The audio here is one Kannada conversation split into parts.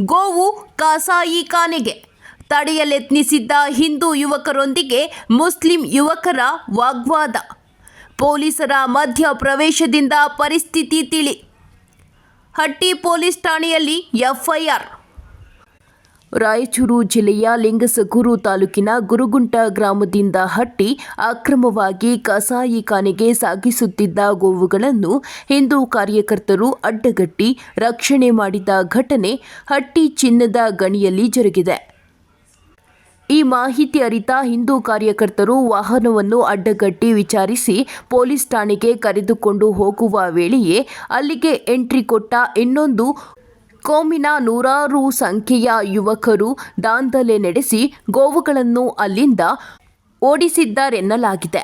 ಗೋವು ಕಸಾಯಿಖಾನೆಗೆ ತಡೆಯಲೆತ್ನಿಸಿದ್ದ ಹಿಂದೂ ಯುವಕರೊಂದಿಗೆ ಮುಸ್ಲಿಂ ಯುವಕರ ವಾಗ್ವಾದ. ಪೊಲೀಸರ ಮಧ್ಯ ಪ್ರವೇಶದಿಂದ ಪರಿಸ್ಥಿತಿ ತಿಳಿ. ಹಟ್ಟಿ ಪೊಲೀಸ್ ಠಾಣೆಯಲ್ಲಿ ಎಫ್ಐಆರ್. ರಾಯಚೂರು ಜಿಲ್ಲೆಯ ಲಿಂಗಸಗೂರು ತಾಲೂಕಿನ ಗುರುಗುಂಟ ಗ್ರಾಮದಿಂದ ಹಟ್ಟಿ ಅಕ್ರಮವಾಗಿ ಕಸಾಯಿಖಾನೆಗೆ ಸಾಗಿಸುತ್ತಿದ್ದ ಗೋವುಗಳನ್ನು ಹಿಂದೂ ಕಾರ್ಯಕರ್ತರು ಅಡ್ಡಗಟ್ಟಿ ರಕ್ಷಣೆ ಮಾಡಿದ ಘಟನೆ ಹಟ್ಟಿ ಚಿನ್ನದ ಗಣಿಯಲ್ಲಿ ಜರುಗಿದೆ. ಈ ಮಾಹಿತಿ ಅರಿತ ಹಿಂದೂ ಕಾರ್ಯಕರ್ತರು ವಾಹನವನ್ನು ಅಡ್ಡಗಟ್ಟಿ ವಿಚಾರಿಸಿ ಪೊಲೀಸ್ ಠಾಣೆಗೆ ಕರೆದುಕೊಂಡು ಹೋಗುವ ವೇಳೆಯೇ ಅಲ್ಲಿಗೆ ಎಂಟ್ರಿ ಕೊಟ್ಟ ಇನ್ನೊಂದು ಕೋಮಿನ ನೂರಾರು ಸಂಖ್ಯೆಯ ಯುವಕರು ದಾಂಧಲೆ ನಡೆಸಿ ಗೋವುಗಳನ್ನು ಅಲ್ಲಿಂದ ಓಡಿಸಿದ್ದಾರೆನ್ನಲಾಗಿದೆ.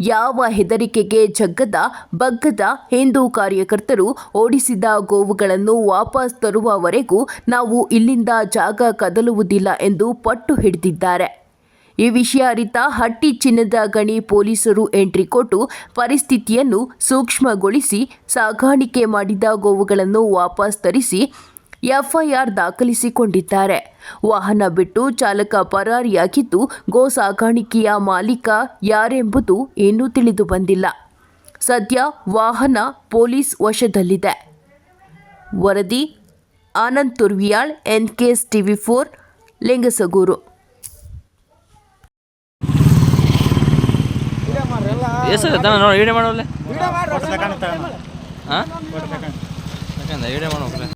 ಯಾವ ಹೆದರಿಕೆಗೆ ಜಗ್ಗದ, ಬಗ್ಗದ ಹಿಂದೂ ಕಾರ್ಯಕರ್ತರು ಓಡಿಸಿದ ಗೋವುಗಳನ್ನು ವಾಪಸ್ ತರುವವರೆಗೂ ನಾವು ಇಲ್ಲಿಂದ ಜಾಗ ಕದಲುವುದಿಲ್ಲ ಎಂದು ಪಟ್ಟು ಹಿಡಿದಿದ್ದಾರೆ. ಈ ವಿಷಯ ಅರಿತ ಹಟ್ಟಿ ಚಿನ್ನದ ಗಣಿ ಪೊಲೀಸರು ಎಂಟ್ರಿ ಕೊಟ್ಟು ಪರಿಸ್ಥಿತಿಯನ್ನು ಸೂಕ್ಷ್ಮಗೊಳಿಸಿ, ಸಾಗಾಣಿಕೆ ಮಾಡಿದ ಗೋವುಗಳನ್ನು ವಾಪಸ್ ತರಿಸಿ ಎಫ್ಐಆರ್ ದಾಖಲಿಸಿಕೊಂಡಿದ್ದಾರೆ. ವಾಹನ ಬಿಟ್ಟು ಚಾಲಕ ಪರಾರಿಯಾಗಿದ್ದು ಗೋ ಸಾಗಾಣಿಕೆಯ ಮಾಲೀಕ ಯಾರೆಂಬುದು ಇನ್ನೂ ತಿಳಿದು ಬಂದಿಲ್ಲ. ಸದ್ಯ ವಾಹನ ಪೊಲೀಸ್ ವಶದಲ್ಲಿದೆ. ವರದಿ Anand Turvihal NKS TV four Lingasugur. ಎಷ್ಟಾಗತ್ತ ನೋಡಿ ವಿಡಿಯೋ ಮಾಡೋಲ್ಲ ಹಾಂ? ವಿಡಿಯೋ